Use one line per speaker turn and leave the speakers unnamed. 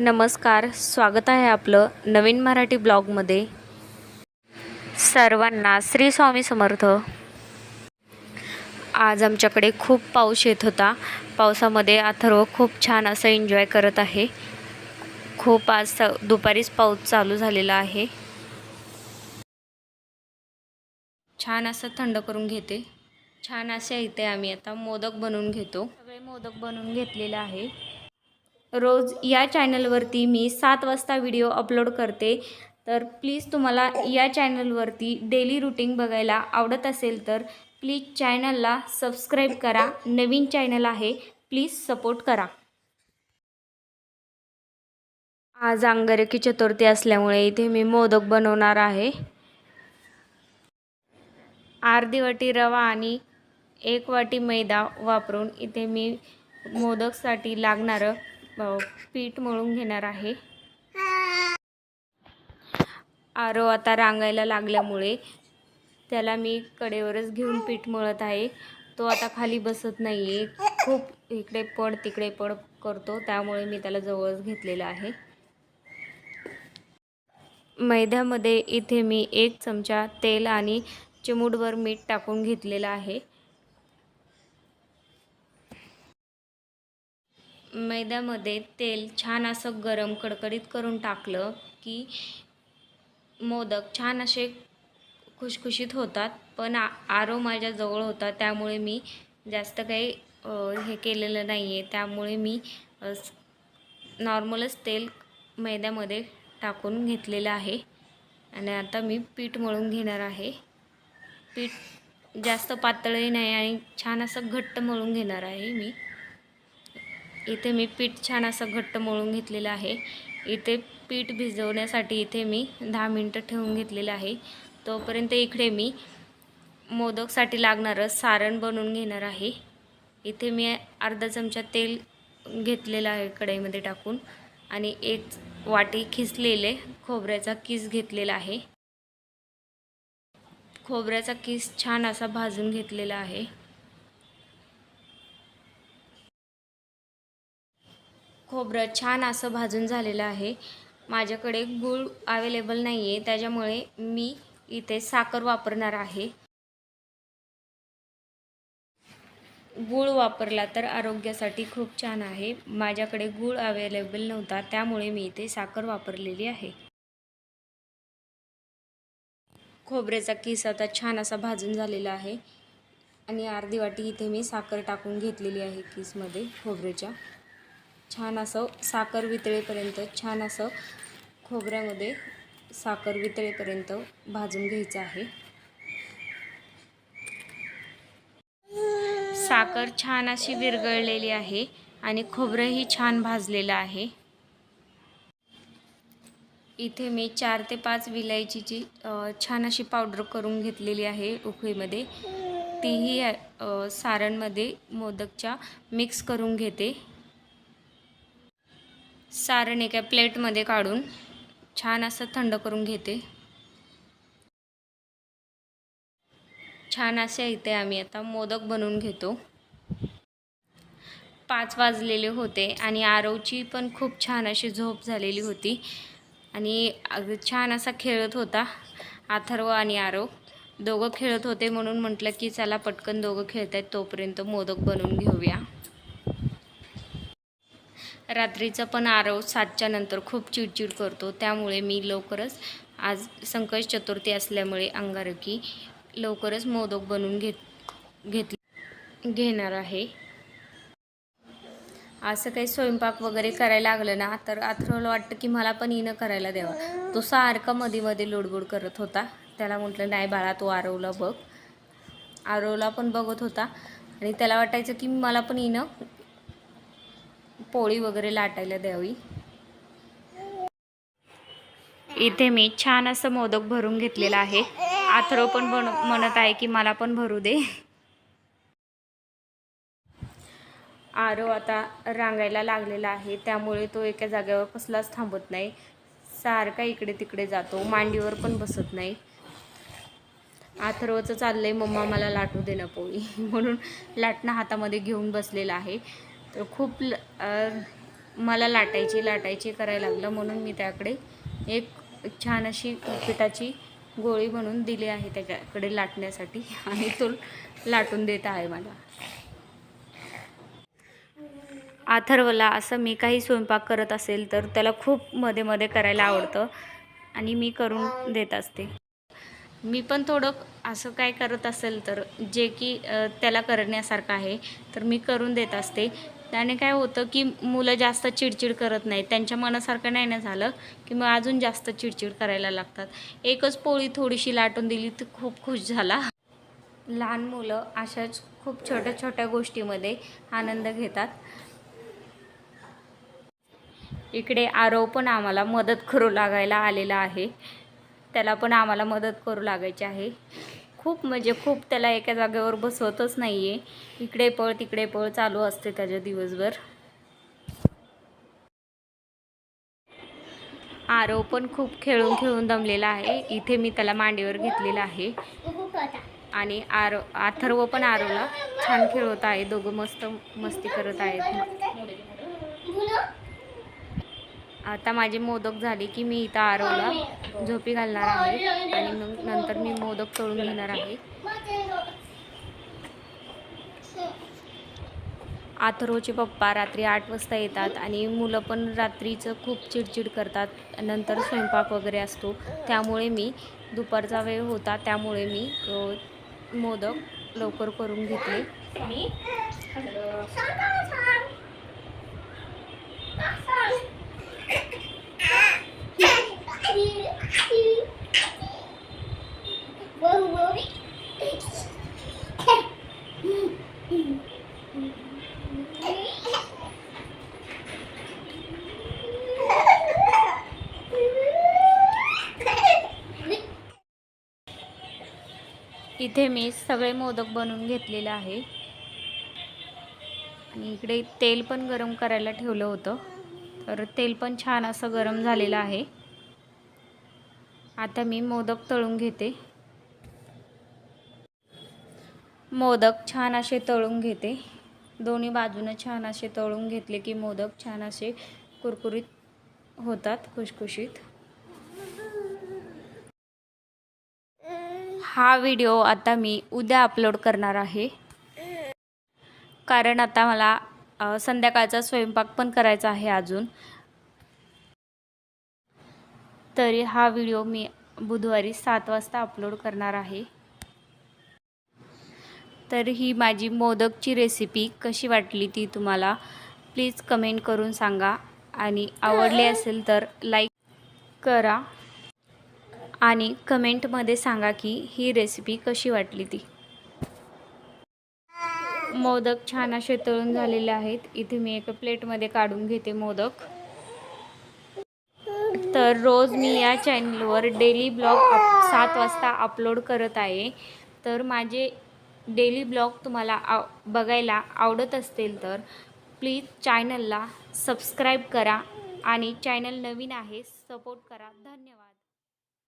नमस्कार स्वागत आहे आपलं नवीन मराठी ब्लॉगमध्ये. सर्वांना श्री स्वामी समर्थ. आज आमच्याकडे खूप पाऊस येत होता. पावसामध्ये अथर्व खूप छान असं एन्जॉय करत आहे. खूप आज स दुपारीच पाऊस चालू झालेला आहे. छान असं थंड करून घेते. छान असे इथे आम्ही आता मोदक बनवून घेतो. सगळे मोदक बनवून घेतलेले आहे. रोज या चॅनलवरती मी सात वाजता व्हिडिओ अपलोड करते. तर प्लीज तुम्हाला या चॅनलवरती डेली रुटीन बघायला आवडत असेल तर प्लीज चॅनलला सबस्क्राईब करा. नवीन चॅनल आहे प्लीज सपोर्ट करा. आज अंगारकी चतुर्थी असल्यामुळे इथे मी मोदक बनवणार आहे. अर्धी वाटी रवा आणि एक वाटी मैदा वापरून इथे मी मोदकसाठी लागणारं पीठ मळून घेणार आहे. आरो आता रांगायला लागल्यामुळे त्याला मी कडेवरच घेऊन पीठ मळत आहे. तो आता खाली बसत नाही आहे खूप इकडे पड तिकडे पड करतो. त्यामुळे मी त्याला जवळच घेतलेलं आहे. मैद्यामध्ये इथे मी एक चमचा तेल आणि चिमूटभर मीठ टाकून घेतलेलं आहे. मैद्यामध्ये तेल छान असं गरम कडकडीत करून टाकलं की मोदक छान असे खुशखुशीत होतात पण आ आरो माझ्याजवळ होता त्यामुळे मी जास्त काही हे केलेलं नाही आहे त्यामुळे मी नॉर्मलच तेल मैद्यामध्ये टाकून घेतलेलं आहे. आणि आता मी पीठ मळून घेणार आहे. पीठ जास्त पातळही नाही आणि छान असं घट्ट मळून घेणार आहे मी. इथे मी पीठ छान असं घट्ट मळून घेतलेलं आहे. इथे पीठ भिजवण्यासाठी इथे मी दहा मिनटं ठेवून घेतलेलं आहे. तोपर्यंत इकडे मी मोदकसाठी लागणारं सारण बनवून घेणार आहे. इथे मी अर्धा चमचा तेल घेतलेलं आहे कढईमध्ये टाकून आणि एक वाटी खिसलेले खोबऱ्याचा किस घेतलेला आहे. खोबऱ्याचा किस छान असा भाजून घेतलेला आहे. खोबरं छान असं भाजून झालेलं आहे. माझ्याकडे गूळ अवेलेबल नाही आहे त्याच्यामुळे मी इथे साखर वापरणार आहे. गूळ वापरला तर आरोग्यासाठी खूप छान आहे. माझ्याकडे गूळ अवेलेबल नव्हता. त्यामुळे मी इथे साखर वापरलेली आहे. खोबऱ्याचा किस आता छान असा भाजून झालेला आहे. आणि अर्धी वाटी इथे मी साखर टाकून घेतलेली आहे किसमध्ये खोबऱ्याच्या. छान असं साखर वितळेपर्यंत छान असं खोबऱ्यामध्ये साखर वितळेपर्यंत भाजून घ्यायचं आहे. साखर छान अशी विरघळलेली आहे आणि खोबरंही छान भाजलेलं आहे. इथे मी चार ते पाच विलायचीची छान अशी पावडर करून घेतलेली आहे उकळीमध्ये. तीही सारणमध्ये मोदकच्या मिक्स करून घेते. सारण एका प्लेटमध्ये काढून छान असं थंड करून घेते. छान असे इथे आम्ही आता मोदक बनवून घेतो. पाच वाजलेले होते आणि आरवची पण खूप छान अशी झोप झालेली होती. आणि अग- छान असा खेळत होता अथर्व आणि आरव. दोघं खेळत होते म्हणून म्हटलं की चला पटकन दोघं खेळत आहेत तोपर्यंत मोदक बनवून घेऊया. रात्रीचं पण आरव सातच्या नंतर खूप चिडचिड करतो. त्यामुळे मी लवकरच आज संकट चतुर्थी असल्यामुळे अंगारकी लवकरच मोदक बनवून घेत घेत घेणार आहे. असं काही स्वयंपाक वगैरे करायला लागलं ना तर अथर्वला वाटतं की मला पण हिनं करायला द्यावा. तो सारखा मध्ये मध्ये लोडबोड करत होता. त्याला म्हटलं नाही बाळा तो आरवला बघ. आरवला पण बघत होता. आणि त्याला वाटायचं की मला पण हिनं पोळी वगैरे लाटायला द्यावी. इथे मी छान असं मोदक भरून घेतलेलं आहे. आथरो पण बन म्हणत आहे की मला पण भरू दे. आरो आता रांगायला लागलेला आहे. त्यामुळे तो एका जागेवर कसलाच थांबत नाही. सारखा इकडे तिकडे जातो. मांडीवर पण बसत नाही. अथर्वचं चाललंय मम्मा मला लाटू दे ना पोळी. म्हणून लाटणं हातामध्ये घेऊन बसलेला आहे. तर खूप ल- मला लाटायची लाटायची करायला लागलं म्हणून मी त्याकडे एक छान अशी पिठाची गोळी बनवून दिली आहे त्याच्याकडे लाटण्यासाठी. आणि तो लाटून देत आहे मला. अथर्वला असं मी काही स्वयंपाक करत असेल तर त्याला खूप मध्ये मध्ये करायला आवडतं आणि मी करून देत असते. मी पण थोडं असं काय करत असेल तर जे की त्याला करण्यासारखं आहे तर मी करून देत असते. त्याने काय होतं की मुलं जास्त चिडचिड करत नाहीत. त्यांच्या मनासारखं नाही ना झालं की मग अजून जास्त चिडचिड करायला लागतात. एकच पोळी थोडीशी लाटून दिली तर खूप खुश झाला. लहान मुलं अशाच खूप छोट्या छोट्या गोष्टीमध्ये आनंद घेतात. इकडे आरव पण आम्हाला मदत करू लागायला आलेला आहे. त्याला पण आम्हाला मदत करू लागायची आहे. खूप म्हणजे खूप त्याला एका जागेवर बसवतच नाही आहे इकडे पळ तिकडे पळ चालू असते त्याच्या दिवसभर. आरव पण खूप खेळून खेळून दमलेला आहे. इथे मी त्याला मांडीवर घेतलेला आहे. आणि आरव अथर्व पण आरवला छान खेळवत आहे. दोघं मस्त मस्ती करत आहेत. आता माझे मोदक झाले की मी इथं आरवला झोपी घालणार आहे. आणि मग नंतर मी मोदक तळून घेणार आहे. आथरोचे पप्पा रात्री आठ वाजता येतात आणि मुलं पण रात्रीचं खूप चिडचिड करतात. नंतर स्वयंपाक वगैरे असतो. त्यामुळे मी दुपारचा वेळ होता त्यामुळे मी मोदक लवकर करून घेतले. इथे मी सगळे मोदक बनवून घेतलेले आहे. आणि इकडे तेल पण गरम करायला ठेवलं होतं. तर तेल पण छान असं गरम झालेलं आहे. आता मी मोदक तळून घेते. मोदक छान असे तळून घेते. दोन्ही बाजूनं छान असे तळून घेतले की मोदक छान असे कुरकुरीत होतात खुशखुशीत. हा व्हिडिओ आता मी उद्या अपलोड करणार आहे. कारण आता मला संध्याकाळचा स्वयंपाक पण करायचा आहे अजून. तरी हा व्हिडिओ मी बुधवारी सात वाजता अपलोड करणार आहे. तर ही माझी मोदकची रेसिपी कशी वाटली ती तुम्हाला प्लीज कमेंट करून सांगा. आणि आवडली असेल तर लाईक करा. आणि कमेंटमध्ये सांगा की ही रेसिपी कशी वाटली ती. मोदक छान असे तळून झालेले आहेत. इथे मी एका प्लेटमध्ये काढून घेते मोदक. तर रोज मी या चॅनलवर डेली ब्लॉग अप सात वाजता अपलोड करत आहे. तर माझे डेली ब्लॉग तुम्हाला आव बघायला आवडत असतील तर प्लीज चॅनलला सबस्क्राईब करा आणि चॅनल नवीन आहे सपोर्ट करा. धन्यवाद.